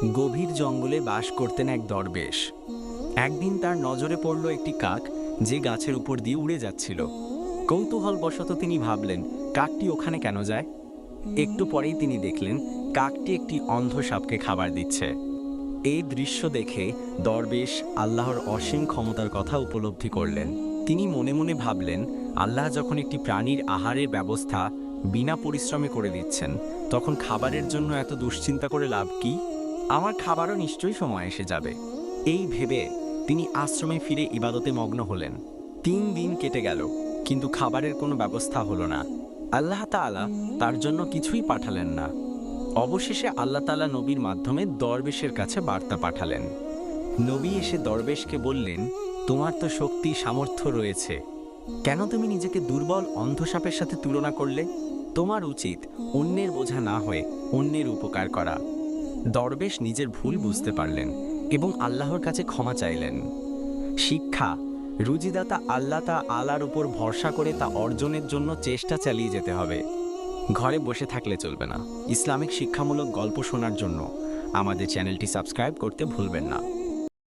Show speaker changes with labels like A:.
A: গভীর জঙ্গলে বাস করতেন এক দরবেশ। একদিন তার নজরে পড়ল একটি কাক, যে গাছের উপর দিয়ে উড়ে যাচ্ছিল। কৌতূহলবশত তিনি ভাবলেন, কাকটি ওখানে কেন যায়? একটু পরেই তিনি দেখলেন, কাকটি একটি অন্ধ সাপকে খাবার দিচ্ছে। এই দৃশ্য দেখে দরবেশ আল্লাহর অসীম ক্ষমতার কথা উপলব্ধি করলেন। তিনি মনে মনে ভাবলেন, আল্লাহ যখন একটি প্রাণীর আহারের ব্যবস্থা বিনা পরিশ্রমে করে দিচ্ছেন, তখন খাবারের জন্য এত দুশ্চিন্তা করে লাভ কি? আমার খাবারও নিশ্চয়ই সময় এসে যাবে। এই ভেবে তিনি আশ্রমে ফিরে ইবাদতে মগ্ন হলেন। তিন দিন কেটে গেল, কিন্তু খাবারের কোনো ব্যবস্থা হলো না। আল্লাহ তাআলা তার জন্য কিছুই পাঠালেন না। অবশেষে আল্লাহ তাআলা নবীর মাধ্যমে দরবেশের কাছে বার্তা পাঠালেন। নবী এসে দরবেশকে বললেন, তোমার তো শক্তি, সামর্থ্য রয়েছে। কেন তুমি নিজেকে দুর্বল, অন্ধসাপের সাথে তুলনা করলে? তোমার উচিত অন্যের বোঝা না হয়ে অন্যের উপকার করা। দরবেশ নিজের ভুল বুঝতে পারলেন এবং আল্লাহর কাছে ক্ষমা চাইলেন। শিক্ষা, রুজিদাতা আল্লাহ তা আলার উপর ভরসা করে তা অর্জনের জন্য চেষ্টা চালিয়ে যেতে হবে। ঘরে বসে থাকলে চলবে না। ইসলামিক শিক্ষামূলক গল্প শোনার জন্য আমাদের চ্যানেলটি সাবস্ক্রাইব করতে ভুলবেন না।